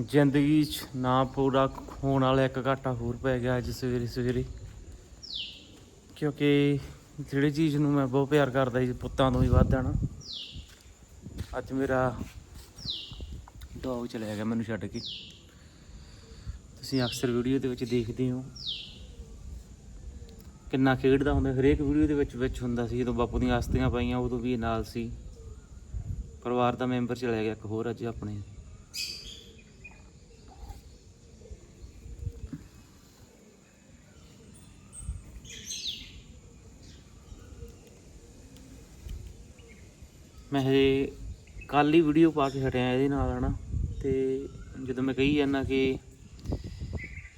ਜ਼ਿੰਦਗੀ 'ਚ ਨਾ ਪੂਰਾ ਹੋਣ ਵਾਲਾ ਇੱਕ ਘਾਟਾ ਹੋਰ ਪੈ ਗਿਆ ਅੱਜ ਸਵੇਰੇ ਸਵੇਰੇ। ਕਿਉਂਕਿ ਜਿਹੜੀ ਚੀਜ਼ ਨੂੰ ਮੈਂ ਬਹੁਤ ਪਿਆਰ ਕਰਦਾ ਸੀ ਪੁੱਤਾਂ ਤੋਂ ਵੀ ਵੱਧ ਨਾ ਅੱਜ ਮੇਰਾ ਡੌਗ ਚਲਿਆ ਗਿਆ ਮੈਨੂੰ ਛੱਡ ਕੇ। ਤੁਸੀਂ ਅਕਸਰ ਵੀਡੀਓ ਦੇ ਵਿੱਚ ਦੇਖਦੇ ਹੋ। ਕਿੰਨਾ ਖੇਡਦਾ ਹੁੰਦਾ, ਹਰੇਕ ਵੀਡੀਓ ਦੇ ਵਿੱਚ ਵਿੱਚ ਹੁੰਦਾ ਸੀ, ਜਦੋਂ ਬਾਪੂ ਦੀਆਂ ਆਸਤੀਆਂ ਪਾਈਆਂ ਉਦੋਂ ਵੀ ਇਹ ਨਾਲ ਸੀ। ਪਰਿਵਾਰ ਦਾ ਮੈਂਬਰ ਚਲਿਆ ਗਿਆ, ਇੱਕ ਹੋਰ ਅੱਜ ਆਪਣੇ। ਮੈਂ ਹਜੇ ਕੱਲ ਹੀ ਵੀਡੀਓ ਪਾ ਕੇ ਹਟਿਆ ਇਹਦੇ ਨਾਲ, ਹਨਾ। ਤੇ ਜਦੋਂ ਮੈਂ ਕਹੀ ਜਾਂਦਾ ਕਿ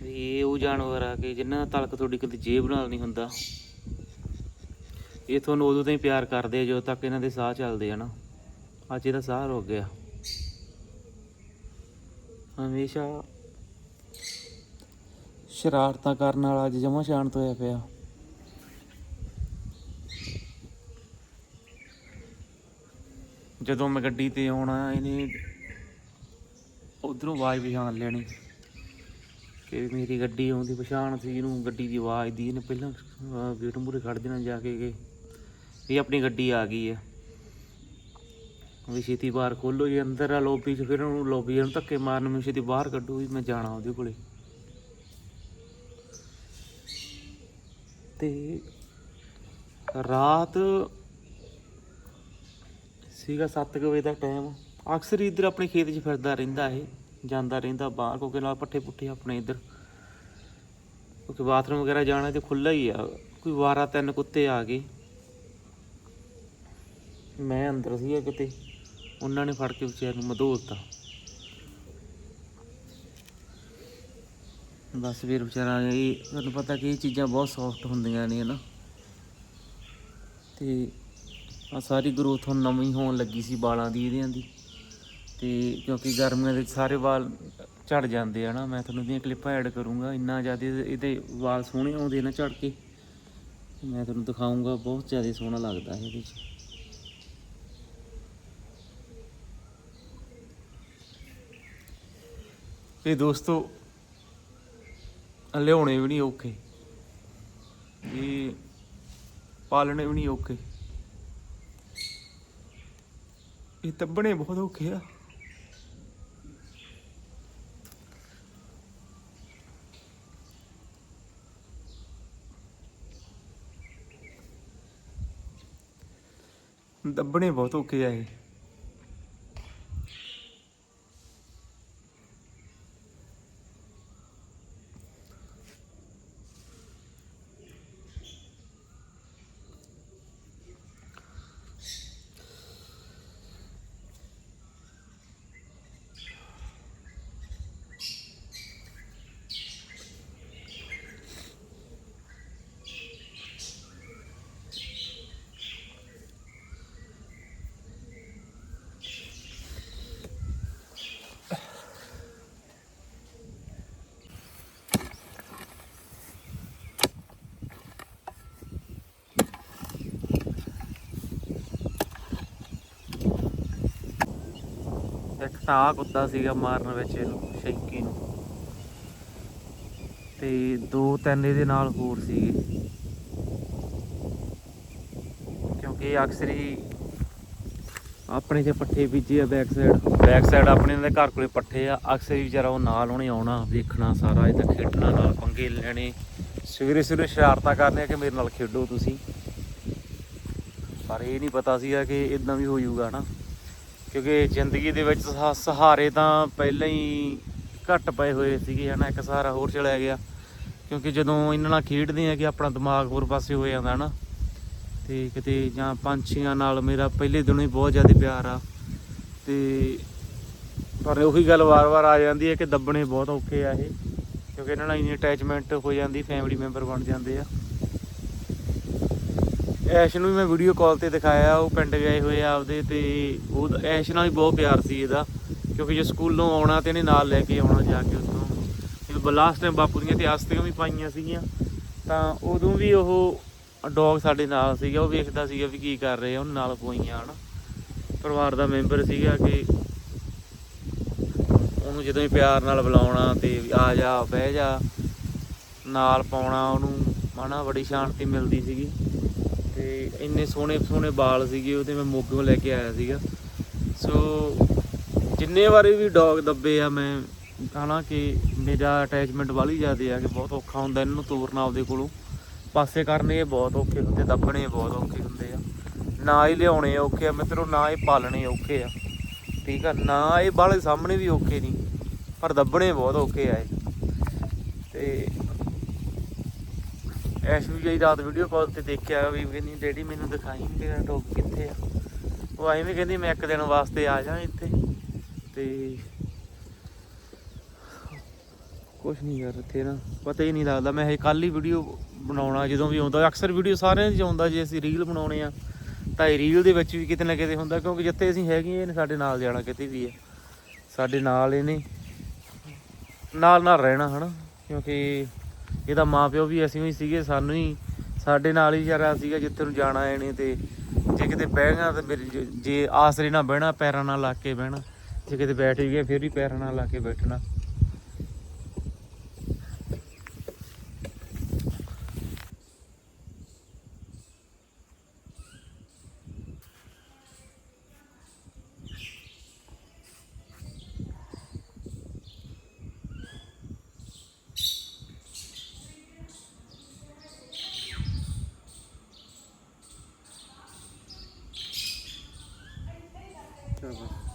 ਵੀ ਇਹ ਉਹ ਜਾਨਵਰ ਆ ਕਿ ਜਿਨ੍ਹਾਂ ਦਾ ਤਲਕ ਤੁਹਾਡੀ ਕਦੇ ਜੇਬ ਨਾਲ ਨਹੀਂ ਹੁੰਦਾ, ਇਹ ਤੁਹਾਨੂੰ ਉਦੋਂ ਤਾਈਂ ਪਿਆਰ ਕਰਦੇ ਆ ਜਦੋਂ ਤੱਕ ਇਹਨਾਂ ਦੇ ਸਾਹ ਚੱਲਦੇ ਆ ਨਾ ਅੱਜ ਇਹਦਾ ਸਾਹ ਰੁਕ ਗਿਆ। ਹਮੇਸ਼ਾ ਸ਼ਰਾਰਤਾਂ ਕਰਨ ਵਾਲਾ ਅੱਜ ਜਮਾ ਸ਼ਾਂਤ ਹੋਇਆ ਪਿਆ। ਜਦੋਂ ਮੈਂ ਗੱਡੀ ਤੇ ਆਉਣਾ ਇਹਨੇ ਉਧਰੋਂ ਆਵਾਜ਼ ਪਛਾਣ ਲੈਣੀ ਕਿ ਮੇਰੀ ਗੱਡੀ ਆਉਂਦੀ ਪਛਾਣ ਸੀ ਇਹਨੂੰ ਗੱਡੀ ਦੀ ਆਵਾਜ਼ ਦੀ ਇਹਨੇ ਪਹਿਲਾਂ ਅਹ, ਗੇਟ ਮੂਹਰੇ ਖੜ ਜਾਣਾ ਜਾ ਕੇ ਕਿ ਵੀ ਆਪਣੀ ਗੱਡੀ ਆ ਗਈ ਹੈ ਵੀ ਛੇਤੀ ਬਾਹਰ ਖੋਲੋ ਜੀ ਅੰਦਰ ਆ ਲੋਬੀ 'ਚ ਫਿਰ ਉਹਨੂੰ ਲੋਬੀ ਨੂੰ ਧੱਕੇ ਮਾਰਨ ਮੈਂ ਛੇਤੀ ਬਾਹਰ ਕੱਢੋ ਵੀ ਮੈਂ ਜਾਣਾ ਉਹਦੇ ਕੋਲੇ। ਤੇ ਰਾਤ ਸੀਗਾ 7 ਵਜੇ ਦਾ ਟਾਈਮ ਅਕਸਰ ਹੀ ਇੱਧਰ ਆਪਣੇ ਖੇਤ 'ਚ ਫਿਰਦਾ ਰਹਿੰਦਾ ਇਹ, ਜਾਂਦਾ ਰਹਿੰਦਾ ਬਾਹਰ, ਕਿਉਂਕਿ ਨਾਲ ਪੱਠੇ ਪੁੱਠੇ ਆਪਣੇ ਇੱਧਰ। ਕਿਉਂਕਿ ਬਾਥਰੂਮ ਵਗੈਰਾ ਜਾਣਾ ਤੇ ਖੁੱਲਾ ਹੀ ਆ, ਕੋਈ ਵਾਰਾ ਤਿੰਨ ਕੁੱਤੇ ਆ ਗਏ। ਮੈਂ ਅੰਦਰ ਸੀਗਾ ਕਿਤੇ, ਉਹਨਾਂ ਨੇ ਫੜ ਕੇ ਵਿਚਾਰ ਨੂੰ ਮਧੋਲਤਾ ਬਸ ਵੀਰ ਵਿਚਾਰਾ ਇਹ, ਤੁਹਾਨੂੰ ਪਤਾ ਕਿ ਇਹ ਚੀਜ਼ਾਂ ਬਹੁਤ ਸੌਫਟ ਹੁੰਦੀਆਂ ਨੇ ਹਨਾ। ਤੇ ਆ ਸਾਰੀ ਗਰੋਥ ਹੁਣ ਨਵੀਂ ਹੋਣ ਲੱਗੀ ਸੀ ਵਾਲਾਂ ਦੀ, ਇਹਦਿਆਂ ਦੀ। ਤੇ ਕਿਉਂਕਿ ਗਰਮੀਆਂ ਦੇ ਵਿੱਚ ਸਾਰੇ ਵਾਲ ਝੜ ਜਾਂਦੇ ਆ ਨਾ, ਮੈਂ ਤੁਹਾਨੂੰ ਇਹਦੀਆਂ ਕਲਿੱਪਾਂ ਐਡ ਕਰੂੰਗਾ, ਇੰਨਾ ਜ਼ਿਆਦਾ ਇਹਦੇ- ਵਾਲ ਸੋਹਣੇ ਆਉਂਦੇ ਨਾ ਝੜ ਕੇ। ਮੈਂ ਤੁਹਾਨੂੰ ਦਿਖਾਉਂਗਾ ਬਹੁਤ ਜ਼ਿਆਦਾ ਸੋਹਣਾ ਲੱਗਦਾ ਹੈ ਇਹਦੇ 'ਚ। ਇਹ ਦੋਸਤੋ, ਲਿਆਉਣੇ ਵੀ ਨਹੀਂ ਔਖੇ। ਇਹ ਪਾਲਣੇ ਵੀ ਨਹੀਂ ਔਖੇ। ਇਹ ਤੱਬਣੇ ਬਹੁਤ ਔਖੇ ਆ। ਦੱਬਣੇ ਬਹੁਤ ਔਖੇ ਆ ਇਹ। ਇੱਕ ਕੁੱਤਾ ਸੀਗਾ ਮਾਰਨ ਵਿੱਚ ਇਹਨੂੰ ਸ਼ੈਂਕੀ ਨੂੰ। ਤੇ ਦੋ ਤਿੰਨ ਇਹਦੇ ਨਾਲ ਹੋਰ ਸੀਗੇ। ਕਿਉਂਕਿ ਇਹ ਅਕਸਰ ਹੀ ਆਪਣੇ ਜੇ ਪੱਠੇ ਬੀਜੇ ਆ ਬੈਕ ਸਾਈਡ ਬੈਕ ਸਾਈਡ ਆਪਣੇ ਦੇ ਘਰ ਕੋਲੇ ਪੱਠੇ ਆ। ਅਕਸਰ ਹੀ ਵਿਚਾਰਾ ਉਹ ਨਾਲ ਉਹਨੇ ਆਉਣਾ ਵੇਖਣਾ ਸਾਰਾ, ਇਹ ਤਾਂ ਖੇਡਣਾ ਨਾਲ ਪੰਗੇ ਲੈਣੇ। ਸਵੇਰੇ ਸਵੇਰੇ ਸ਼ਰਾਰਤਾਂ ਕਰਨੀਆਂ ਕਿ ਮੇਰੇ ਨਾਲ ਖੇਡੋ ਤੁਸੀਂ। ਪਰ ਇਹ ਨਹੀਂ ਪਤਾ ਸੀਗਾ ਕਿ ਇਦਾਂ ਵੀ ਹੋ ਜਾਊਗਾ ਨਾ ਕਿਉਂਕਿ ਜ਼ਿੰਦਗੀ ਦੇ ਵਿੱਚ ਸਹਾ- ਸਹਾਰੇ ਤਾਂ ਪਹਿਲਾਂ ਹੀ ਘੱਟ ਪਏ ਹੋਏ ਸੀਗੇ, ਹਨਾ, ਇੱਕ ਸਹਾਰਾ ਹੋਰ ਚਲਿਆ ਗਿਆ। ਕਿਉਂਕਿ ਜਦੋਂ ਇਹਨਾਂ ਨਾਲ ਖੇਡਦੇ ਆ ਕਿ ਆਪਣਾ ਦਿਮਾਗ ਹੋਰ ਪਾਸੇ ਹੋ ਜਾਂਦਾ, ਹਨਾ, ਤੇ ਕਿਤੇ ਜਾਂ ਪੰਛੀਆਂ ਨਾਲ ਮੇਰਾ ਪਹਿਲੇ ਦਿਨੋਂ ਹੀ ਬਹੁਤ ਜ਼ਿਆਦਾ ਪਿਆਰ ਆ। ਤੇ ਪਰ ਉਹੀ ਗੱਲ ਵਾਰ-ਵਾਰ ਆ ਜਾਂਦੀ ਹੈ ਕਿ ਦੱਬਣੇ ਬਹੁਤ ਔਖੇ ਆ ਇਹ, ਕਿਉਂਕਿ ਇਹਨਾਂ ਨਾਲ ਇੰਨੀ ਅਟੈਚਮੈਂਟ ਹੋ ਜਾਂਦੀ ਫੈਮਿਲੀ ਮੈਂਬਰ ਬਣ ਜਾਂਦੇ ਆ। ਐਸ਼ ਨੂੰ ਵੀ ਮੈਂ ਵੀਡੀਓ ਕਾਲ ਤੇ ਦਿਖਾਇਆ, ਉਹ ਪਿੰਡ ਗਏ ਹੋਏ ਆ ਆਪਦੇ ਤੇ ਉਹ ਐਸ਼ ਨਾਲ ਵੀ ਬਹੁਤ ਪਿਆਰ ਸੀ ਇਹਦਾ, ਕਿਉਂਕਿ ਜੇ ਸਕੂਲੋਂ ਆਉਣਾ ਤੇ ਇਹਨੇ ਨਾਲ ਲੈ ਕੇ ਆਉਣਾ ਜਾ ਕੇ ਉੱਥੋਂ। ਜਦੋਂ ਲਾਸਟ ਟਾਈਮ ਬਾਪੂ ਦੀਆਂ ਤੇ ਆਸਤੀਆਂ ਵੀ ਪਾਈਆਂ ਸੀਗੀਆਂ, ਤਾਂ ਉਦੋਂ ਵੀ ਉਹ ਡੌਗ ਸਾਡੇ ਨਾਲ ਸੀਗਾ, ਉਹ ਵੇਖਦਾ ਸੀਗਾ ਵੀ ਕੀ ਕਰ ਰਹੇ ਆ ਉਹਨਾਂ ਨਾਲ ਪੋਈਆਂ, ਹਨਾ। ਪਰਿਵਾਰ ਦਾ ਮੈਂਬਰ ਸੀਗਾ ਕਿ ਉਹਨੂੰ ਜਦੋਂ ਹੀ ਪਿਆਰ ਨਾਲ ਬੁਲਾਉਣਾ ਤੇ ਆ ਜਾ, ਬਹਿ ਜਾ, ਨਾਲ ਪਾਉਣਾ ਉਹਨੂੰ, ਹਨਾ, ਬੜੀ ਸ਼ਾਂਤੀ ਮਿਲਦੀ ਸੀਗੀ। ਤੇ ਇੰਨੇ ਸੋਹਣੇ ਸੋਹਣੇ ਵਾਲ ਸੀਗੇ, ਉਹਦੇ ਮੈਂ ਮੋਗੋਂ ਲੈ ਕੇ ਆਇਆ ਸੀਗਾ। ਸੋ ਜਿੰਨੇ ਵਾਰੀ ਵੀ ਡੌਗ ਦੱਬੇ ਆ, ਮੈਂ ਹਾਲਾਂਕਿ ਮੇਰਾ ਅਟੈਚਮੈਂਟ ਵਾਲੀ ਜ਼ਿਆਦੇ ਆ, ਕਿ ਬਹੁਤ ਔਖਾ ਹੁੰਦਾ ਇਹਨਾਂ ਨੂੰ ਤੋਰਨਾ ਆਪਦੇ ਕੋਲੋਂ। ਪਾਸੇ ਕਰਨੇ ਬਹੁਤ ਔਖੇ ਹੁੰਦੇ, ਦੱਬਣੇ ਬਹੁਤ ਔਖੇ ਹੁੰਦੇ ਆ। ਨਾ ਹੀ ਲਿਆਉਣੇ ਔਖੇ ਆ ਮਿੱਤਰੋ ਨਾ ਹੀ ਪਾਲਣੇ ਔਖੇ ਆ। ਠੀਕ ਆ, ਨਾ ਇਹ ਬਾਲੇ ਸਾਹਮਣੇ ਵੀ ਔਖੇ ਨਹੀਂ, ਪਰ ਦੱਬਣੇ ਬਹੁਤ ਔਖੇ ਆ ਇਹ। ਤੇ ਐਸ਼ੂ ਜੀ ਰਾਤ ਵੀਡੀਓ ਕਾਲ ਤੇ ਦੇਖਿਆ ਵੀ ਕਹਿੰਦੀ, ਡੈਡੀ ਮੈਨੂੰ ਦਿਖਾਈ ਨਹੀਂ ਤੇਰਾ ਡੌਗ ਕਿੱਥੇ ਆ? ਉਹ ਐਵੇਂ ਕਹਿੰਦੀ, ਮੈਂ ਇੱਕ ਦਿਨ ਵਾਸਤੇ ਆ ਜਾ ਇੱਥੇ। ਤੇ ਕੁਛ ਨਹੀਂ ਯਾਰ ਇੱਥੇ ਨਾ, ਪਤਾ ਹੀ ਨਹੀਂ ਲੱਗਦਾ। ਮੈਂ ਇਹ ਕੱਲ ਹੀ ਵੀਡੀਓ ਬਣਾਉਣਾ, ਜਦੋਂ ਵੀ ਆਉਂਦਾ। ਅਕਸਰ ਵੀਡੀਓ ਸਾਰਿਆਂ ਦੀ ਆਉਂਦਾ, ਜੇ ਅਸੀਂ ਰੀਲ ਬਣਾਉਣੇ ਆ, ਤਾਂ ਇਹ ਰੀਲ ਦੇ ਵਿੱਚ ਵੀ ਕਿਤੇ ਨਾ ਕਿਤੇ ਹੁੰਦਾ, ਕਿਉਂਕਿ ਜਿੱਥੇ ਅਸੀਂ ਹੈਗੇ ਇਹਨੇ ਸਾਡੇ ਨਾਲ ਜਾਣਾ ਕਿਤੇ ਵੀ ਹੈ ਸਾਡੇ ਨਾਲ ਇਹਨੇ ਨਾਲ ਨਾਲ ਰਹਿਣਾ, ਹਨਾ? ਕਿਉਂਕਿ ਇਹਦਾ ਮਾਪਿਓ ਵੀ ਅਸੀਂ ਹੀ ਸੀਗੇ, ਸਾਨੂੰ ਹੀ ਸਾਡੇ ਨਾਲ ਹੀ ਯਾਰਾ ਸੀਗਾ ਜਿੱਥੇ ਨੂੰ ਜਾਣਾ ਇਹਨੇ ਤੇ। ਜੇ ਕਿਤੇ ਬਹਿ ਗਿਆ ਤੇ ਮੇਰੀ ਜੇ- ਜੇ ਆਸਰੇ ਨਾਲ ਬਹਿਣਾ, ਪੈਰਾਂ ਨਾਲ ਲਾ ਕੇ ਬਹਿਣਾ। ਜੇ ਕਿਤੇ ਬੈਠ ਵੀ ਗਿਆ ਫਿਰ ਵੀ ਪੈਰਾਂ ਨਾਲ ਲਾ ਕੇ ਬੈਠਣਾ। Tövbe.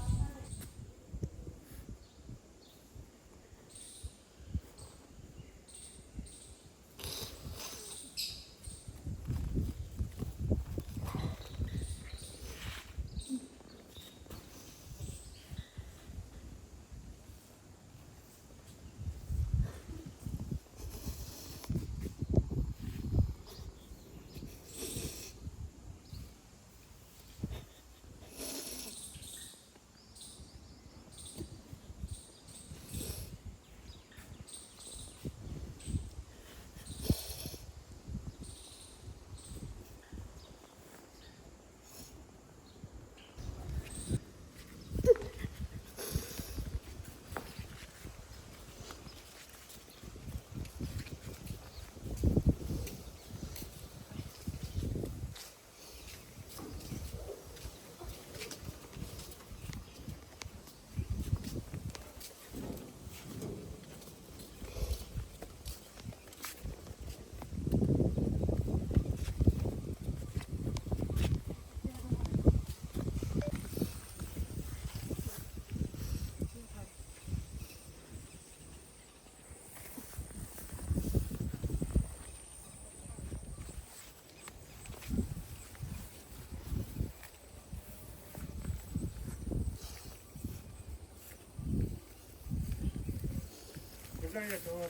ਚਲੋ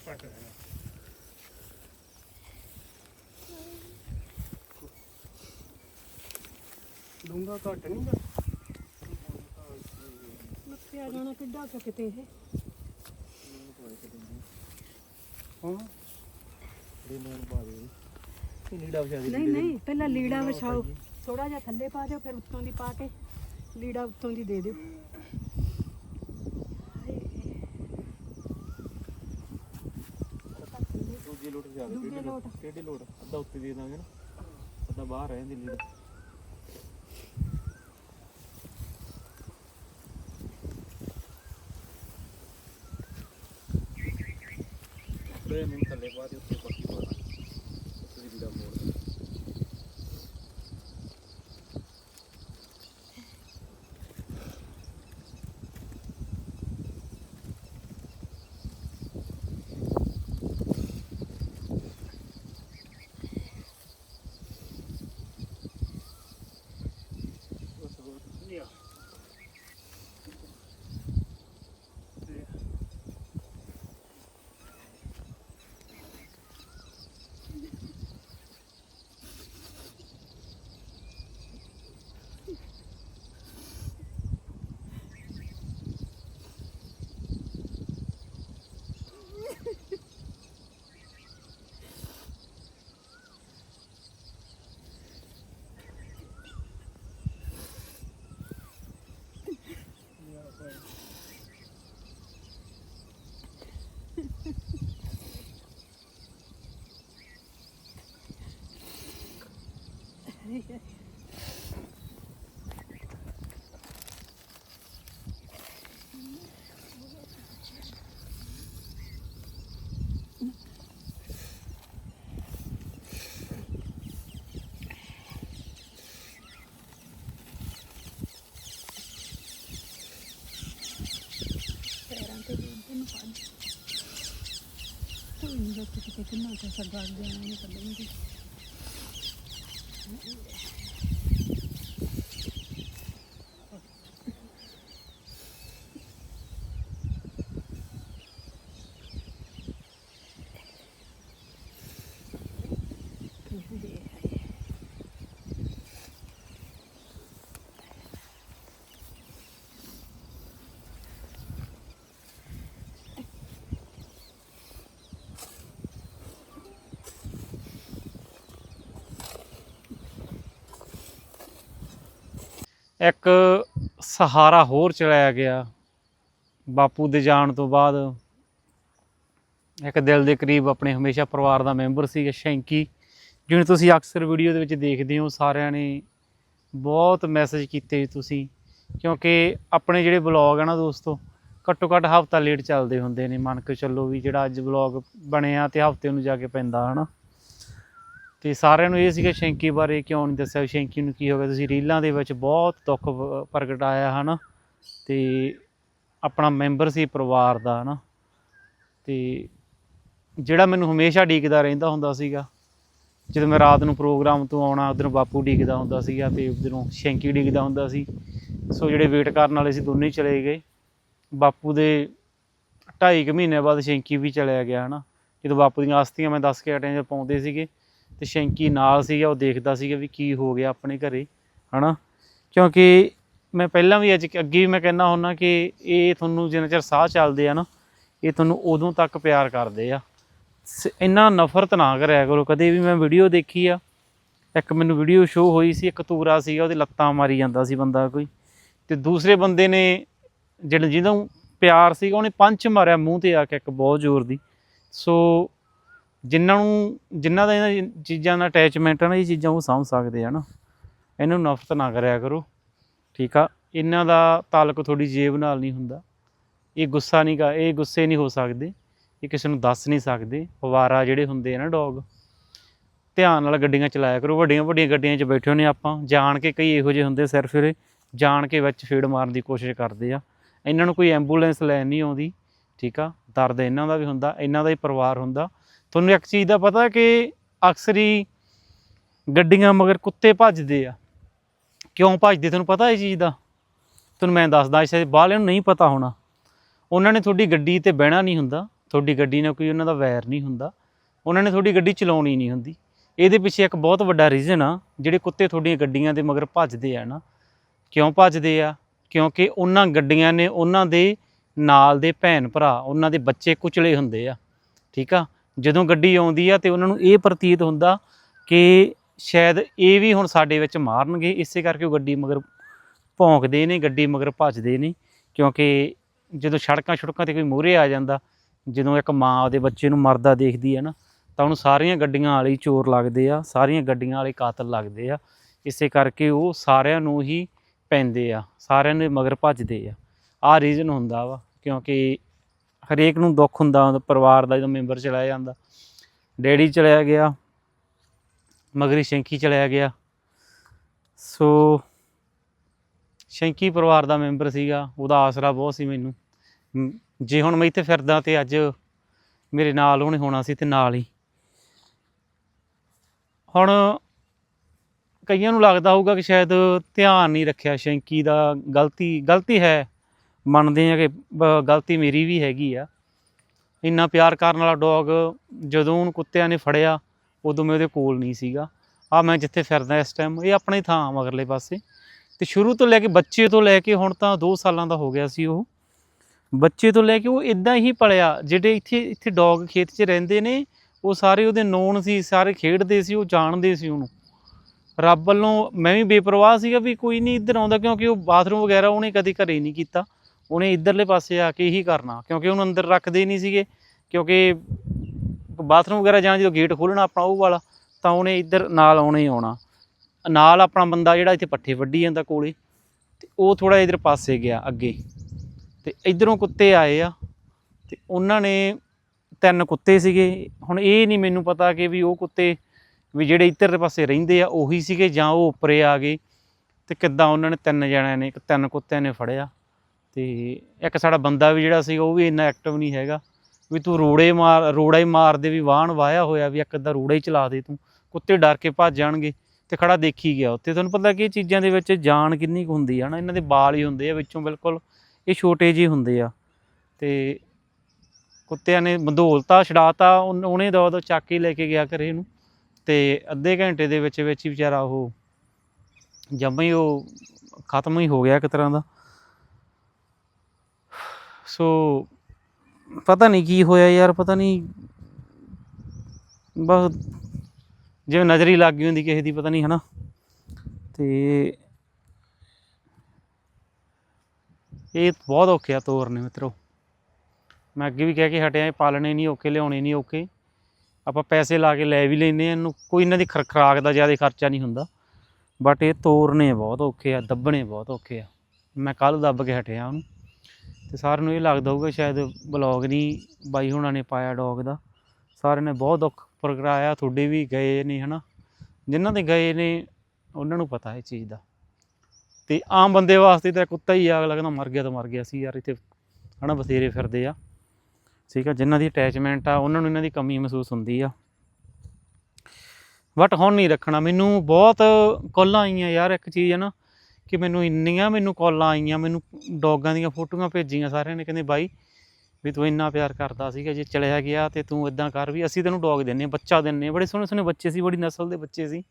ਡੂੰਗਾ ਘੱਟ ਨਹੀਂ ਗਾ ਮੱਥਿਆ ਜਾਣਾ ਕਿੱਡਾ ਕੁ ਕਿਤੇ ਇਹ? ਹਾਂ। ਲੀੜਾ ਵਿਛਾ ਦੇ ਨਹੀਂ ਨਹੀਂ ਪਹਿਲਾਂ ਲੀੜਾ ਵਿਛਾਓ। ਥੋੜਾ ਜਿਹਾ ਥੱਲੇ ਪਾ ਦਿਓ ਫਿਰ ਉੱਤੋਂ ਦੀ ਪਾ ਕੇ ਲੀੜਾ ਉੱਤੋਂ ਦੀ ਦੇ ਦਿਓ। ਦੇ ਦੂਜੇ ਲੋਟ? ਕਿਹੜੀ ਲੋਟ? ਅੱਧਾ ਉੱਤੇ ਦੇ ਦਾਂਗੇ ਨਾ। ਅੱਧਾ ਬਾਹਰ ਰਹਿੰਦੀ ਲੀੜਾ ਬੇ ਮੈਂ ਥੱਲੇ ਪਾ ਦੇ ਉੱਤੇ ਪੱਕੀ ਪਾ ਦਾਂਗੇ ਉੱਤੇ ਦੀ ਲੀੜਾ ਮੋੜ ਦੇ ਲਿਆ ਵਿੱਚ ਕਿਤੇ ਕਿੰਨਾ ਕੁ ਸਰਦਾਰ ਦੇ ਨਹੀਂ ਕੱਢਣਗੇ ਇੱਕ ਸਹਾਰਾ ਹੋਰ ਚਲਾਇਆ ਗਿਆ ਬਾਪੂ ਦੇ ਜਾਣ ਤੋਂ ਬਾਅਦ। ਇੱਕ ਦਿਲ ਦੇ ਕਰੀਬ ਆਪਣੇ ਹਮੇਸ਼ਾ ਪਰਿਵਾਰ ਦਾ ਮੈਂਬਰ ਸੀ ਸ਼ੈਂਕੀ ਜਿਵੇਂ ਤੁਸੀਂ ਅਕਸਰ ਵੀਡੀਓ ਦੇ ਵਿੱਚ ਦੇਖਦੇ ਹੋ। ਸਾਰਿਆਂ ਨੇ ਬਹੁਤ ਮੈਸੇਜ ਕੀਤੇ ਤੁਸੀਂ, ਕਿਉਂਕਿ ਆਪਣੇ ਜਿਹੜੇ ਬਲੌਗ ਆ ਨਾ ਦੋਸਤੋ, ਘੱਟੋ ਘੱਟ ਹਫਤਾ ਲੇਟ ਚੱਲਦੇ ਹੁੰਦੇ ਨੇ। ਮੰਨ ਕੇ ਚੱਲੋ ਵੀ ਜਿਹੜਾ ਅੱਜ ਬਲੌਗ ਬਣਿਆ ਤੇ ਹਫ਼ਤੇ ਨੂੰ ਜਾ ਕੇ ਪੈਂਦਾ, ਹਨਾ? ਤੇ ਸਾਰਿਆਂ ਨੂੰ ਇਹ ਸੀਗਾ ਸ਼ੈਂਕੀ ਬਾਰੇ ਕਿਉਂ ਨਹੀਂ ਦੱਸਿਆ ਸ਼ੈਂਕੀ ਨੂੰ ਕੀ ਹੋ ਗਿਆ। ਤੁਸੀਂ ਰੀਲਾਂ ਦੇ ਵਿੱਚ ਬਹੁਤ ਦੁੱਖ ਵ- ਪ੍ਰਗਟਾਇਆ ਹਨਾ। ਤੇ ਆਪਣਾ ਮੈਂਬਰ ਸੀ ਪਰਿਵਾਰ ਦਾ ਹਨਾ। ਤੇ ਜਿਹੜਾ ਮੈਨੂੰ ਹਮੇਸ਼ਾ ਡੀਕਦਾ ਰਹਿੰਦਾ ਹੁੰਦਾ ਸੀਗਾ, ਜਦੋਂ ਮੈਂ ਰਾਤ ਨੂੰ ਪ੍ਰੋਗਰਾਮ ਤੋਂ ਆਉਣਾ ਉਧਰੋਂ ਬਾਪੂ ਡੀਕਦਾ ਹੁੰਦਾ ਸੀਗਾ ਤੇ ਉਧਰੋਂ ਸ਼ੈਂਕੀ ਡੀਕਦਾ ਹੁੰਦਾ ਸੀ। ਸੋ ਜਿਹੜੇ ਵੇਟ ਕਰਨ ਵਾਲੇ ਸੀ ਦੋਨੇ ਚਲੇ ਗਏ। ਬਾਪੂ ਦੇ ਢਾਈ ਕੁ ਮਹੀਨੇ ਬਾਅਦ ਸ਼ੈਂਕੀ ਵੀ ਚਲਿਆ ਗਿਆ ਹਨਾ। ਜਦੋਂ ਬਾਪੂ ਦੀਆਂ ਆਸਤੀਆਂ ਮੈਂ ਦੱਸ ਕੇ ਹਟਿਆ, ਜਦੋਂ ਪਾਉਂਦੇ ਸੀਗੇ ਤੇ ਸ਼ੈਂਕੀ ਨਾਲ ਸੀਗਾ, ਉਹ ਦੇਖਦਾ ਸੀਗਾ ਵੀ ਕੀ ਹੋ ਗਿਆ ਆਪਣੇ ਘਰੇ, ਹਨਾ? ਕਿਉਂਕਿ ਮੈਂ ਪਹਿਲਾਂ ਵੀ ਅੱਜ ਅੱਗੇ ਵੀ ਮੈਂ ਕਹਿੰਦਾ ਹੁੰਦਾ ਕਿ ਇਹ ਤੁਹਾਨੂੰ ਜਿੰਨਾ ਚਿਰ ਸਾਹ ਚੱਲਦੇ ਆ ਨਾ, ਇਹ ਤੁਹਾਨੂੰ ਉਦੋਂ ਤੱਕ ਪਿਆਰ ਕਰਦੇ ਆ। ਸ- ਇੰਨਾ ਨਫ਼ਰਤ ਨਾ ਕਰਿਆ ਕਰੋ। ਕਦੇ ਵੀ ਮੈਂ ਵੀਡੀਓ ਦੇਖੀ ਆ, ਇੱਕ ਮੈਨੂੰ ਵੀਡੀਓ ਸ਼ੋ ਹੋਈ ਸੀ, ਇੱਕ ਤੂਰਾ ਸੀਗਾ, ਉਹਦੇ ਲੱਤਾਂ ਮਾਰੀ ਜਾਂਦਾ ਸੀ ਬੰਦਾ ਕੋਈ। ਤੇ ਦੂਸਰੇ ਬੰਦੇ ਨੇ ਜਿਹੜਾ ਜਿਹਨੂੰ ਪਿਆਰ ਸੀਗਾ, ਉਹਨੇ ਪੰਚ ਮਾਰਿਆ ਮੂੰਹ ਤੇ ਆ ਕੇ ਇੱਕ ਬਹੁਤ ਜ਼ੋਰ ਦੀ। ਸੋ ਜਿਨ੍ਹਾਂ ਨੂੰ, ਜਿਨ੍ਹਾਂ ਦਾ ਇਹਨਾਂ ਚੀਜ਼ਾਂ ਦਾ ਅਟੈਚਮੈਂਟ ਹੈ ਨਾ, ਇਹ ਚੀਜ਼ਾਂ ਉਹ ਸਮਝ ਸਕਦੇ ਆ ਨਾ। ਇਹਨਾਂ ਨੂੰ ਨਫ਼ਰਤ ਨਾ ਕਰਿਆ ਕਰੋ, ਠੀਕ ਆ? ਇਹਨਾਂ ਦਾ ਤਾਲਕ ਤੁਹਾਡੀ ਜੇਬ ਨਾਲ ਨਹੀਂ ਹੁੰਦਾ। ਇਹ ਗੁੱਸਾ ਨਹੀਂ ਗਾ ਇਹ ਗੁੱਸੇ ਨਹੀਂ ਹੋ ਸਕਦੇ। ਇਹ ਕਿਸੇ ਨੂੰ ਦੱਸ ਨਹੀਂ ਸਕਦੇ। ਅਵਾਰਾ ਜਿਹੜੇ ਹੁੰਦੇ ਆ ਨਾ ਡੌਗ, ਧਿਆਨ ਨਾਲ ਗੱਡੀਆਂ ਚਲਾਇਆ ਕਰੋ। ਵੱਡੀਆਂ ਵੱਡੀਆਂ ਗੱਡੀਆਂ 'ਚ ਬੈਠੇ ਹੁੰਦੇ ਆਪਾਂ। ਜਾਣ ਕੇ ਕਈ ਇਹੋ ਜਿਹੇ ਹੁੰਦੇ ਸਿਰ ਫਿਰੇ, ਜਾਣ ਕੇ ਵਿੱਚ ਫੇੜ ਮਾਰਨ ਦੀ ਕੋਸ਼ਿਸ਼ ਕਰਦੇ ਆ। ਇਹਨਾਂ ਨੂੰ ਕੋਈ ਐਂਬੂਲੈਂਸ ਲੈਣ ਨਹੀਂ ਆਉਂਦੀ, ਠੀਕ ਆ? ਦਰਦ ਇਹਨਾਂ ਦਾ ਵੀ ਹੁੰਦਾ, ਇਹਨਾਂ ਦਾ ਹੀ ਪਰਿਵਾਰ ਹੁੰਦਾ। ਤੁਹਾਨੂੰ ਇੱਕ ਚੀਜ਼ ਦਾ ਪਤਾ ਕਿ ਅਕਸਰ ਹੀ ਗੱਡੀਆਂ ਮਗਰ ਕੁੱਤੇ ਭੱਜਦੇ ਆ। ਕਿਉਂ ਭੱਜਦੇ ਤੁਹਾਨੂੰ ਪਤਾ ਇਹ ਚੀਜ਼ ਦਾ? ਤੁਹਾਨੂੰ ਮੈਂ ਦੱਸਦਾ, ਇਸ ਬਾਹਲਿਆਂ ਨੂੰ ਨਹੀਂ ਪਤਾ ਹੋਣਾ। ਉਹਨਾਂ ਨੇ ਤੁਹਾਡੀ ਗੱਡੀ ਤੇ ਬਹਿਣਾ ਨਹੀਂ ਹੁੰਦਾ। ਤੁਹਾਡੀ ਗੱਡੀ ਨਾਲ ਕੋਈ ਉਹਨਾਂ ਦਾ ਵੈਰ ਨਹੀਂ ਹੁੰਦਾ। ਉਹਨਾਂ ਨੇ ਤੁਹਾਡੀ ਗੱਡੀ ਚਲਾਉਣੀ ਨਹੀਂ ਹੁੰਦੀ। ਇਹਦੇ ਪਿੱਛੇ ਇੱਕ ਬਹੁਤ ਵੱਡਾ ਰੀਜ਼ਨ ਆ, ਜਿਹੜੇ ਕੁੱਤੇ ਤੁਹਾਡੀਆਂ ਗੱਡੀਆਂ ਦੇ ਮਗਰ ਭੱਜਦੇ ਆ ਨਾ। ਕਿਉਂ ਭੱਜਦੇ ਆ? ਕਿਉਂਕਿ ਉਹਨਾਂ ਗੱਡੀਆਂ ਨੇ ਉਹਨਾਂ ਦੇ ਨਾਲ ਦੇ ਭੈਣ ਭਰਾ, ਉਹਨਾਂ ਦੇ ਬੱਚੇ ਕੁਚਲੇ ਹੁੰਦੇ ਆ। ਠੀਕ ਆ? ਜਦੋਂ ਗੱਡੀ ਆਉਂਦੀ ਆ ਤੇ ਉਹਨਾਂ ਨੂੰ ਇਹ ਪ੍ਰਤੀਤ ਹੁੰਦਾ ਕਿ ਸ਼ਾਇਦ ਇਹ ਵੀ ਹੁਣ ਸਾਡੇ ਵਿੱਚ ਮਾਰਨਗੇ, ਇਸੇ ਕਰਕੇ ਉਹ ਗੱਡੀ ਮਗਰ ਭੌਂਕਦੇ ਨੇ, ਗੱਡੀ ਮਗਰ ਭੱਜਦੇ ਨੇ, ਕਿਉਂਕਿ ਜਦੋਂ ਸੜਕਾਂ ਛੁੜਕਾਂ ਤੇ ਕੋਈ ਮੂਹਰੇ ਆ ਜਾਂਦਾ, ਜਦੋਂ ਇੱਕ ਮਾਂ ਉਹਦੇ ਬੱਚੇ ਨੂੰ ਮਰਦਾ ਦੇਖਦੀ ਹੈ ਨਾ, ਤਾਂ ਉਹਨੂੰ ਸਾਰੀਆਂ ਗੱਡੀਆਂ ਵਾਲੇ ਚੋਰ ਲੱਗਦੇ ਆ, ਸਾਰੀਆਂ ਗੱਡੀਆਂ ਵਾਲੇ ਕਾਤਲ ਲੱਗਦੇ ਆ। ਇਸੇ ਕਰਕੇ ਉਹ ਸਾਰਿਆਂ ਨੂੰ ਹੀ ਪੈਂਦੇ ਆ, ਸਾਰਿਆਂ ਦੇ ਮਗਰ ਭੱਜਦੇ ਆ। ਆਹ ਰੀਜ਼ਨ ਹੁੰਦਾ ਵਾ, ਕਿਉਂਕਿ ਹਰੇਕ ਨੂੰ ਦੁੱਖ ਹੁੰਦਾ ਪਰਿਵਾਰ ਦਾ ਜਦੋਂ ਮੈਂਬਰ ਚਲਾ ਜਾਂਦਾ। ਡੈਡੀ ਚਲਿਆ ਗਿਆ, ਮਗਰੀ ਸ਼ੈਂਕੀ ਚਲਿਆ ਗਿਆ। ਸੋ ਸ਼ੈਂਕੀ ਪਰਿਵਾਰ ਦਾ ਮੈਂਬਰ ਸੀਗਾ, ਉਹਦਾ ਆਸਰਾ ਬਹੁਤ ਸੀ ਮੈਨੂੰ। ਜੇ ਹੁਣ ਮੈਂ ਇੱਥੇ ਫਿਰਦਾ ਤੇ ਅੱਜ ਮੇਰੇ ਨਾਲ ਉਹਨੇ ਹੋਣਾ ਸੀ ਤੇ ਨਾਲ ਹੀ। ਹੁਣ ਕਈਆਂ ਨੂੰ ਲੱਗਦਾ ਹੋਊਗਾ ਕਿ ਸ਼ਾਇਦ ਧਿਆਨ ਨਹੀਂ ਰੱਖਿਆ ਸ਼ੈਂਕੀ ਦਾ, ਗਲਤੀ ਗਲਤੀ ਹੈ। ਮੰਨਦੇ ਆ ਕਿ ਗਲਤੀ ਮੇਰੀ ਵੀ ਹੈਗੀ ਆ। ਇੰਨਾ ਪਿਆਰ ਕਰਨ ਵਾਲਾ ਡੌਗ ਜਦੋਂ ਉਹਨੂੰ ਕੁੱਤਿਆਂ ਨੇ ਫੜਿਆ, ਉਦੋਂ ਮੈਂ ਉਹਦੇ ਕੋਲ ਨਹੀਂ ਸੀਗਾ। ਆ ਮੈਂ ਜਿੱਥੇ ਫਿਰਦਾ ਇਸ ਟਾਈਮ ਇਹ ਆਪਣੀ ਥਾਂ ਮਗਰਲੇ ਪਾਸੇ। ਤੇ ਸ਼ੁਰੂ ਤੋਂ ਲੈ ਕੇ ਬੱਚੇ ਤੋਂ ਲੈ ਕੇ ਹੁਣ ਤਾਂ 2 ਸਾਲਾਂ ਦਾ ਹੋ ਗਿਆ ਸੀ ਉਹ। ਬੱਚੇ ਤੋਂ ਲੈ ਕੇ ਉਹ ਇਦਾਂ ਹੀ ਪਲਿਆ, ਜਿਹੜੇ ਇੱਥੇ ਇੱਥੇ ਡੌਗ ਖੇਤ 'ਚ ਰਹਿੰਦੇ ਨੇ, ਉਹ ਸਾਰੇ ਉਹਦੇ ਨੋਨ ਸੀ, ਸਾਰੇ ਖੇਡਦੇ ਸੀ, ਉਹ ਜਾਣਦੇ ਸੀ ਉਹਨੂੰ। ਰੱਬ ਵੱਲੋਂ ਮੈਂ ਵੀ ਬੇਪਰਵਾਹ ਸੀਗਾ ਵੀ ਕੋਈ ਨਹੀਂ ਇੱਧਰ ਆਉਂਦਾ ਕਿਉਂਕਿ ਉਹ ਬਾਥਰੂਮ ਵਗੈਰਾ ਉਹਨੇ ਕਦੀ ਘਰੇ ਨਹੀਂ ਕੀਤਾ। ਉਹਨੇ ਇੱਧਰਲੇ ਪਾਸੇ ਆ ਕੇ ਹੀ ਕਰਨਾ, ਕਿਉਂਕਿ ਉਹਨੂੰ ਅੰਦਰ ਰੱਖਦੇ ਨਹੀਂ ਸੀਗੇ, ਕਿਉਂਕਿ ਬਾਥਰੂਮ ਵਗੈਰਾ ਜਾਣ ਜਦੋਂ ਗੇਟ ਖੋਲ੍ਹਣਾ ਆਪਣਾ ਉਹ ਵਾਲਾ, ਤਾਂ ਉਹਨੇ ਇੱਧਰ ਨਾਲ ਆਉਣਾ ਹੀ ਆਉਣਾ। ਨਾਲ ਆਪਣਾ ਬੰਦਾ ਜਿਹੜਾ ਇੱਥੇ ਪੱਠੇ ਵੱਢੀ ਜਾਂਦਾ ਕੋਲੇ, ਤੇ ਉਹ ਥੋੜਾ ਇਧਰ ਪਾਸੇ ਗਿਆ ਅੱਗੇ। ਤੇ ਇਧਰੋਂ ਕੁੱਤੇ ਆਏ ਆ, ਤੇ ਉਹਨਾਂ ਨੇ ਤਿੰਨ ਕੁੱਤੇ ਸੀਗੇ। ਹੁਣ ਇਹ ਨਹੀਂ ਮੈਨੂੰ ਪਤਾ ਕਿ ਵੀ ਉਹ ਕੁੱਤੇ ਵੀ ਜਿਹੜੇ ਇੱਧਰਲੇ ਪਾਸੇ ਰਹਿੰਦੇ ਆ, ਉਹੀ ਸੀਗੇ ਜਾਂ ਉਹ ਉੱਪਰੇ ਆ ਗਏ, ਤੇ ਕਿੱਦਾਂ ਉਹਨਾਂ ਨੇ ਤਿੰਨ ਜਣਿਆਂ ਨੇ ਤਿੰਨ ਕੁੱਤਿਆਂ ਨੇ ਫੜਿਆ। ਤੇ ਇੱਕ ਸਾਡਾ ਬੰਦਾ ਵੀ ਜਿਹੜਾ ਸੀ ਉਹ ਵੀ ਇੰਨਾ ਐਕਟਿਵ ਨਹੀਂ ਹੈਗਾ। ਵੀ ਤੂੰ ਰੋੜੇ ਮਾਰ, ਰੋੜਾ ਹੀ ਮਾਰ ਦੇ ਵੀ ਵਾਹਣ ਵਾਇਆ ਹੋਇਆ ਵੀ ਇੱਕ ਅੱਧਾ ਰੋੜਾ ਹੀ ਚਲਾ ਦੇ ਤੂੰ। ਕੁੱਤੇ ਡਰ ਕੇ ਭੱਜ ਜਾਣਗੇ ਤੇ ਖੜਾ ਦੇਖੀ ਗਿਆ ਉੱਥੇ। ਤੁਹਾਨੂੰ ਪਤਾ ਕਿ ਇਹ ਚੀਜ਼ਾਂ ਦੇ ਵਿੱਚ ਜਾਨ ਕਿੰਨੀ ਕੁ ਹੁੰਦੀ ਆ ਨਾ, ਇਹਨਾਂ ਦੇ ਬਾਲ ਹੀ ਹੁੰਦੇ ਆ ਵਿੱਚੋਂ ਬਿਲਕੁਲ। ਇਹ ਛੋਟੇ ਜਿਹੇ ਹੁੰਦੇ ਆ। ਤੇ ਕੁੱਤਿਆਂ ਨੇ ਬੰਦੋਲਤਾ ਛਡਾਤਾ ਉਹਨ- ਉਹਨੇ ਦੋ ਦੋ ਚੱਕ ਕੇ ਲੈ ਕੇ ਗਿਆ ਘਰੇ ਨੂੰ। ਤੇ ਅੱਧੇ ਘੰਟੇ ਦੇ ਵਿੱਚ ਵਿੱਚ ਹੀ ਵਿਚਾਰਾ ਉਹ ਜਮਾਂ ਹੀ ਉਹ ਖਤਮ ਹੀ ਹੋ ਗਿਆ ਇੱਕ ਤਰ੍ਹਾਂ ਦਾ। ਸੋ ਪਤਾ ਨਹੀਂ ਕੀ ਹੋਇਆ ਯਾਰ, ਪਤਾ ਨਹੀਂ। ਬਸ ਜਿਵੇਂ ਨਜ਼ਰੀ ਲੱਗ ਗਈ ਹੁੰਦੀ ਕਿਸੇ ਦੀ, ਪਤਾ ਨਹੀਂ, ਹਨਾ। ਤੇ ਇਹ ਬਹੁਤ ਔਖੇ ਆ ਤੋਰਨੇ ਮਿੱਤਰੋ। ਮੈਂ ਅੱਗੇ ਵੀ ਕਹਿ ਕੇ ਹਟਿਆ, ਇਹ ਪਾਲਣੇ ਨਹੀਂ ਔਖੇ, ਲਿਆਉਣੇ ਨਹੀਂ ਔਖੇ। ਆਪਾਂ ਪੈਸੇ ਲਾ ਕੇ ਲੈ ਵੀ ਲੈਨੇ ਆ ਇਹਨੂੰ ਕੋਈ ਇਹਨਾਂ ਦੀ ਖਰ, ਖਰਾਕ ਦਾ ਜ਼ਿਆਦਾ ਖਰਚਾ ਨਹੀਂ ਹੁੰਦਾ। ਬਟ ਇਹ ਤੋਰਨੇ ਬਹੁਤ ਔਖੇ ਆ, ਦੱਬਣੇ ਬਹੁਤ ਔਖੇ ਆ। ਮੈਂ ਕੱਲ ਦੱਬ ਕੇ ਹਟਿਆ ਉਹਨੂੰ। ਤੇ ਸਾਰਿਆਂ ਨੂੰ ਇਹ ਲੱਗਦਾ ਹੋਊਗਾ ਸ਼ਾਇਦ ਬਲੌਗ ਨਹੀਂ ਬਾਈ ਹੁਣਾਂ ਨੇ ਪਾਇਆ ਡੌਗ ਦਾ। ਸਾਰਿਆਂ ਨੇ ਬਹੁਤ ਦੁੱਖ ਪ੍ਰਗਟਾਇਆ, ਤੁਹਾਡੇ ਵੀ ਗਏ ਨੇ ਹਨਾ। ਜਿਨ੍ਹਾਂ ਦੇ ਗਏ ਨੇ, ਉਹਨਾਂ ਨੂੰ ਪਤਾ ਇਹ ਚੀਜ਼ ਦਾ। ਤੇ ਆਮ ਬੰਦੇ ਵਾਸਤੇ ਤਾਂ ਕੁੱਤਾ ਹੀ ਆਗ ਲੱਗਦਾ ਮਰ ਗਿਆ ਤਾਂ ਮਰ ਗਿਆ ਸੀ ਯਾਰ ਇੱਥੇ ਹਨਾ ਬਥੇਰੇ ਫਿਰਦੇ ਆ। ਠੀਕ ਆ, ਜਿਨ੍ਹਾਂ ਦੀ ਅਟੈਚਮੈਂਟ ਆ, ਉਹਨਾਂ ਨੂੰ ਇਹਨਾਂ ਦੀ ਕਮੀ ਮਹਿਸੂਸ ਹੁੰਦੀ ਆ। ਬਟ ਹੁਣ ਨਹੀਂ ਰੱਖਣਾ, ਮੈਨੂੰ ਬਹੁਤ ਕਾਲਾਂ ਆਈਆਂ ਯਾਰ ਇੱਕ ਚੀਜ਼ ਹੈ ਨਾ ਕਿ ਮੈਨੂੰ ਇੰਨੀਆਂ ਮੈਨੂੰ ਕਾਲਾਂ ਆਈਆਂ, ਮੈਨੂੰ ਡੌਗਾਂ ਦੀਆਂ ਫੋਟੋਆਂ ਭੇਜੀਆਂ ਸਾਰਿਆਂ ਨੇ, ਕਹਿੰਦੇ ਬਾਈ ਵੀ ਤੂੰ ਇੰਨਾ ਪਿਆਰ ਕਰਦਾ ਸੀਗਾ, ਜੇ ਚਲਿਆ ਗਿਆ ਤੇ ਤੂੰ ਇਦਾਂ ਕਰ ਵੀ ਅਸੀਂ ਤੈਨੂੰ ਡੌਗ ਦਿੰਨੇ ਆ ਬੱਚਾ ਦਿੰਨੇ ਬੜੇ ਸੋਹਣੇ ਸੋਹਣੇ ਬੱਚੇ ਸੀ, ਬੜੀ ਨਸਲ ਦੇ ਬੱਚੇ ਸੀ।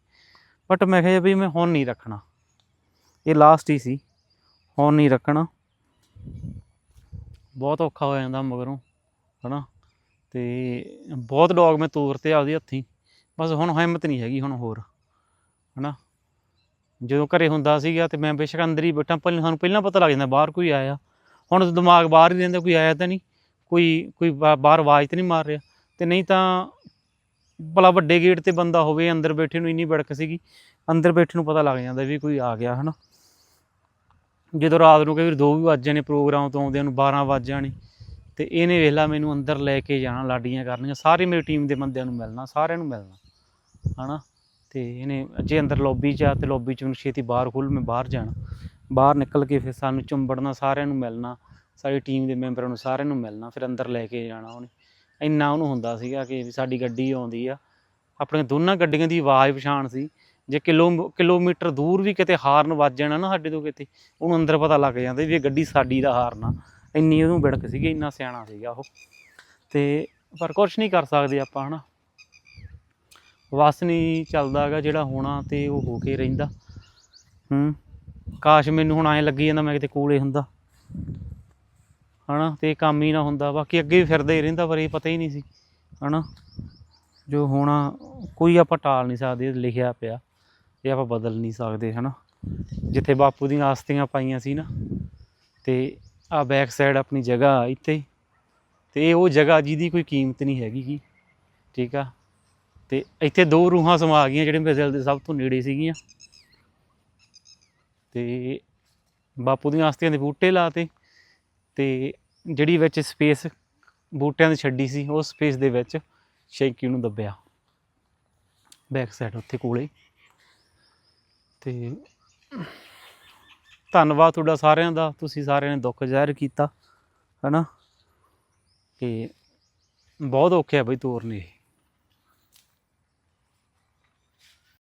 ਬਟ ਮੈਂ ਕਿਹਾ ਵੀ ਮੈਂ ਹੁਣ ਨਹੀਂ ਰੱਖਣਾ। ਇਹ ਲਾਸਟ ਹੀ ਸੀ। ਹੁਣ ਨਹੀਂ ਰੱਖਣਾ। ਬਹੁਤ ਔਖਾ ਹੋ ਜਾਂਦਾ ਮਗਰੋਂ, ਹਨਾ? ਤੇ ਬਹੁਤ ਡੌਗ ਮੈਂ ਤੋਰ 'ਤੇ ਆਪਦੇ ਹੱਥੀਂ। ਬਸ ਹੁਣ ਹਿੰਮਤ ਨਹੀਂ ਹੈਗੀ ਹੁਣ ਹੋਰ, ਹਨਾ? ਜਦੋਂ ਘਰੇ ਹੁੰਦਾ ਸੀਗਾ ਤੇ ਮੈਂ ਬੇਸ਼ੱਕ ਅੰਦਰ ਹੀ ਬੈਠਾ, ਪਹਿਲਾਂ ਸਾਨੂੰ ਪਹਿਲਾਂ ਪਤਾ ਲੱਗ ਜਾਂਦਾ ਬਾਹਰ ਕੋਈ ਆਇਆ। ਹੁਣ ਦਿਮਾਗ ਬਾਹਰ ਹੀ ਰਹਿੰਦਾ, ਕੋਈ ਆਇਆ ਤਾਂ ਨਹੀਂ, ਕੋਈ ਕੋਈ ਬਾ- ਬਾਹਰ ਆਵਾਜ਼ ਤਾਂ ਨਹੀਂ ਮਾਰ ਰਿਹਾ। ਤੇ ਨਹੀਂ ਤਾਂ ਭਲਾ ਵੱਡੇ ਗੇਟ ਤੇ ਬੰਦਾ ਹੋਵੇ, ਅੰਦਰ ਬੈਠੇ ਨੂੰ ਇੰਨੀ ਬੜਕ ਸੀਗੀ, ਅੰਦਰ ਬੈਠੇ ਨੂੰ ਪਤਾ ਲੱਗ ਜਾਂਦਾ ਵੀ ਕੋਈ ਆ ਗਿਆ, ਹਨਾ। ਜਦੋਂ ਰਾਤ ਨੂੰ ਕਈ ਵਾਰ 2 ਵੀ ਵੱਜ ਜਾਣੇ ਪ੍ਰੋਗਰਾਮ ਤੋਂ ਆਉਂਦਿਆਂ ਨੂੰ 12 ਵੱਜ ਜਾਣੇ, ਤੇ ਇਹਨੇ ਵੇਲਾ ਮੈਨੂੰ ਅੰਦਰ ਲੈ ਕੇ ਜਾਣਾ, ਲਾਡੀਆਂ ਕਰਨੀਆਂ, ਸਾਰੇ ਮੇਰੀ ਟੀਮ ਦੇ ਬੰਦਿਆਂ ਨੂੰ ਮਿਲਣਾ, ਸਾਰਿਆਂ ਨੂੰ ਮਿਲਣਾ, ਹਨਾ। ਤੇ ਇਹਨੇ ਜੇ ਅੰਦਰ ਲੌਬੀ 'ਚ ਆ ਤੇ ਲੌਬੀ 'ਚ ਮੈਨੂੰ ਛੇਤੀ ਬਾਹਰ ਖੁੱਲ ਮੈਂ ਬਾਹਰ ਜਾਣਾ। ਬਾਹਰ ਨਿਕਲ ਕੇ ਫਿਰ ਸਾਨੂੰ ਚੁੰਬੜਨਾ, ਸਾਰਿਆਂ ਨੂੰ ਮਿਲਣਾ, ਸਾਡੀ ਟੀਮ ਦੇ ਮੈਂਬਰਾਂ ਨੂੰ ਸਾਰਿਆਂ ਨੂੰ ਮਿਲਣਾ, ਫਿਰ ਅੰਦਰ ਲੈ ਕੇ ਜਾਣਾ ਉਹਨੇ। ਇੰਨਾ ਉਹਨੂੰ ਹੁੰਦਾ ਸੀਗਾ ਕਿ ਵੀ ਸਾਡੀ ਗੱਡੀ ਆਉਂਦੀ ਆ। ਆਪਣੀਆਂ ਦੋਨਾਂ ਗੱਡੀਆਂ ਦੀ ਆਵਾਜ਼ ਪਛਾਣ ਸੀ। ਜੇ ਕਿਲੋ, ਕਿਲੋਮੀਟਰ ਦੂਰ ਵੀ ਕਿਤੇ ਹਾਰਨ ਵੱਜ ਜਾਣਾ ਨਾ ਸਾਡੇ ਤੋਂ ਕਿਤੇ, ਉਹਨੂੰ ਅੰਦਰ ਪਤਾ ਲੱਗ ਜਾਂਦਾ ਵੀ ਇਹ ਗੱਡੀ ਸਾਡੀ ਦਾ ਹਾਰਨਾ ਇੰਨੀ ਉਹਨੂੰ ਬਿੜਕ ਸੀਗੀ, ਇੰਨਾ ਸਿਆਣਾ ਸੀਗਾ ਉਹ। ਤੇ ਪਰ ਕੁਝ ਨਹੀਂ ਕਰ ਸਕਦੇ ਆਪਾਂ, ਹਨਾ? ਵਸ ਨਹੀਂ ਚੱਲਦਾ ਹੈਗਾ ਜਿਹੜਾ ਹੋਣਾ ਤੇ ਉਹ ਹੋ ਕੇ ਰਹਿੰਦਾ। ਹੂੰ। ਕਾਸ਼ ਮੈਨੂੰ ਹੁਣ ਐਂ ਲੱਗੀ ਜਾਂਦਾ ਮੈਂ ਕਿਤੇ ਕੋਲੇ ਹੁੰਦਾ। ਹਨਾ, ਤੇ ਇਹ ਕੰਮ ਹੀ ਨਾ ਹੁੰਦਾ। ਬਾਕੀ ਅੱਗੇ ਵੀ ਫਿਰਦਾ ਹੀ ਰਹਿੰਦਾ, ਪਰ ਇਹ ਪਤਾ ਹੀ ਨਹੀਂ ਸੀ। ਹਨਾ, ਜੋ ਹੋਣਾ, ਕੋਈ ਆਪਾਂ ਟਾਲ ਨਹੀਂ ਸਕਦੇ, ਲਿਖਿਆ ਪਿਆ। ਇਹ ਆਪਾਂ ਬਦਲ ਨਹੀਂ ਸਕਦੇ, ਹਨਾ। ਜਿੱਥੇ ਬਾਪੂ ਦੀਆਂ ਆਸਤੀਆਂ ਪਾਈਆਂ ਸੀ ਨਾ, ਤੇ ਆ ਬੈਕ ਸਾਈਡ ਆਪਣੀ ਜਗ੍ਹਾ ਇੱਥੇ। ਹੀ। ਤੇ ਉਹ ਜਗ੍ਹਾ ਜਿਹਦੀ ਕੋਈ ਕੀਮਤ ਨਹੀਂ ਹੈਗੀ ਗੀ। ਠੀਕ ਆ? ਤੇ ਇੱਥੇ ਦੋ ਰੂਹਾਂ ਸਮਾ ਗਈਆਂ ਜਿਹੜੇ ਮੇਰੇ ਦਿਲ ਦੇ ਸਭ ਤੋਂ ਨੇੜੇ ਸੀਗੀਆਂ। ਤੇ ਬਾਪੂ ਦੀਆਂ ਆਸਤੀਆਂ ਦੇ ਬੂਟੇ ਲਾਤੇ ਤੇ ਜਿਹੜੀ ਵਿੱਚ ਸਪੇਸ ਬੂਟਿਆਂ ਦੀ ਛੱਡੀ ਸੀ ਉਹ ਸਪੇਸ ਦੇ ਵਿੱਚ ਸ਼ੈਂਕੀ ਨੂੰ ਦੱਬਿਆ। ਬੈਕ ਸਾਈਡ ਉੱਥੇ ਕੋਲੇ। ਤੇ ਧੰਨਵਾਦ ਤੁਹਾਡਾ ਸਾਰਿਆਂ ਦਾ, ਤੁਸੀਂ ਸਾਰਿਆਂ ਨੇ ਦੁੱਖ ਜ਼ਾਹਿਰ ਕੀਤਾ, ਹਨਾ? ਤੇ ਬਹੁਤ ਔਖੇ ਆ ਬਈ ਤੋਰਨੇ ਇਹ।